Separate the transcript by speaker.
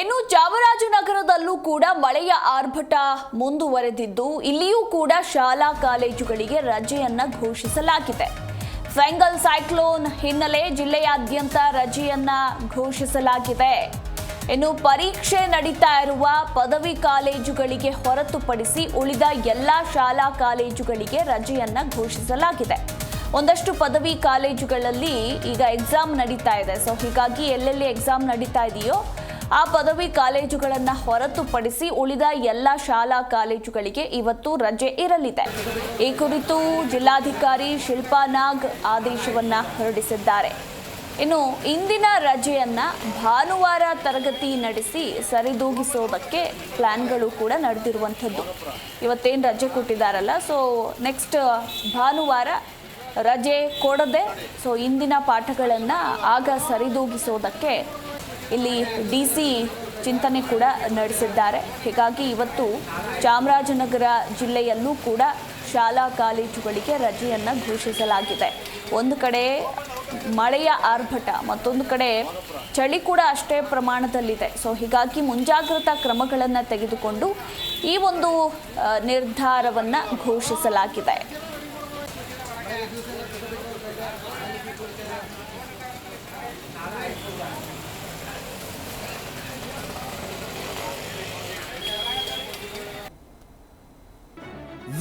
Speaker 1: ಇನ್ನು ಚಾಮರಾಜನಗರದಲ್ಲೂ ಕೂಡ ಮಳೆಯ ಆರ್ಭಟ ಮುಂದುವರೆದಿದ್ದು, ಇಲ್ಲಿಯೂ ಕೂಡ ಶಾಲಾ ಕಾಲೇಜುಗಳಿಗೆ ರಜೆಯನ್ನ ಘೋಷಿಸಲಾಗಿದೆ. ಫೆಂಗಲ್ ಸೈಕ್ಲೋನ್ ಹಿನ್ನೆಲೆ ಜಿಲ್ಲೆಯಾದ್ಯಂತ ರಜೆಯನ್ನ ಘೋಷಿಸಲಾಗಿದೆ. ಇನ್ನು ಪರೀಕ್ಷೆ ನಡೀತಾ ಇರುವ ಪದವಿ ಕಾಲೇಜುಗಳಿಗೆ ಹೊರತುಪಡಿಸಿ ಉಳಿದ ಎಲ್ಲ ಶಾಲಾ ಕಾಲೇಜುಗಳಿಗೆ ರಜೆಯನ್ನ ಘೋಷಿಸಲಾಗಿದೆ. ಒಂದಷ್ಟು ಪದವಿ ಕಾಲೇಜುಗಳಲ್ಲಿ ಈಗ ಎಕ್ಸಾಮ್ ನಡೀತಾ ಇದೆ. ಸೊ ಹೀಗಾಗಿ ಎಲ್ಲೆಲ್ಲಿ ಎಕ್ಸಾಮ್ ನಡೀತಾ ಇದೆಯೋ ಆ ಪದವಿ ಕಾಲೇಜುಗಳನ್ನು ಹೊರತುಪಡಿಸಿ ಉಳಿದ ಎಲ್ಲ ಶಾಲಾ ಕಾಲೇಜುಗಳಿಗೆ ಇವತ್ತು ರಜೆ ಇರಲಿದೆ. ಈ ಕುರಿತು ಜಿಲ್ಲಾಧಿಕಾರಿ ಶಿಲ್ಪಾ ನಾಗ್ ಆದೇಶವನ್ನ ಹೊರಡಿಸಿದ್ದಾರೆ. ಇನ್ನು ಇಂದಿನ ರಜೆಯನ್ನ ಭಾನುವಾರ ತರಗತಿ ನಡೆಸಿ ಸರಿದೂಗಿಸೋದಕ್ಕೆ ಪ್ಲಾನ್ಗಳು ಕೂಡ ನಡೆದಿರುವಂಥದ್ದು. ಇವತ್ತೇನು ರಜೆ ಕೊಟ್ಟಿದ್ದಾರಲ್ಲ ಸೊ ನೆಕ್ಸ್ಟ್ ಭಾನುವಾರ ರಜೆ ಕೊಡದೆ ಸೊ ಇಂದಿನ ಪಾಠಗಳನ್ನು ಆಗ ಸರಿದೂಗಿಸೋದಕ್ಕೆ ಇಲ್ಲಿ ಡಿ ಸಿ ಚಿಂತನೆ ಕೂಡ ನಡೆಸಿದ್ದಾರೆ. ಹೀಗಾಗಿ ಇವತ್ತು ಚಾಮರಾಜನಗರ ಜಿಲ್ಲೆಯಲ್ಲೂ ಕೂಡ ಶಾಲಾ ಕಾಲೇಜುಗಳಿಗೆ ರಜೆಯನ್ನು ಘೋಷಿಸಲಾಗಿದೆ. ಒಂದು ಕಡೆ ಮಳೆಯ ಆರ್ಭಟ, ಮತ್ತೊಂದು ಕಡೆ ಚಳಿ ಕೂಡ ಅಷ್ಟೇ ಪ್ರಮಾಣದಲ್ಲಿದೆ. ಸೊ ಹೀಗಾಗಿ ಮುಂಜಾಗ್ರತಾ ಕ್ರಮಗಳನ್ನು ತೆಗೆದುಕೊಂಡು ಈ ಒಂದು ನಿರ್ಧಾರವನ್ನು ಘೋಷಿಸಲಾಗಿದೆ.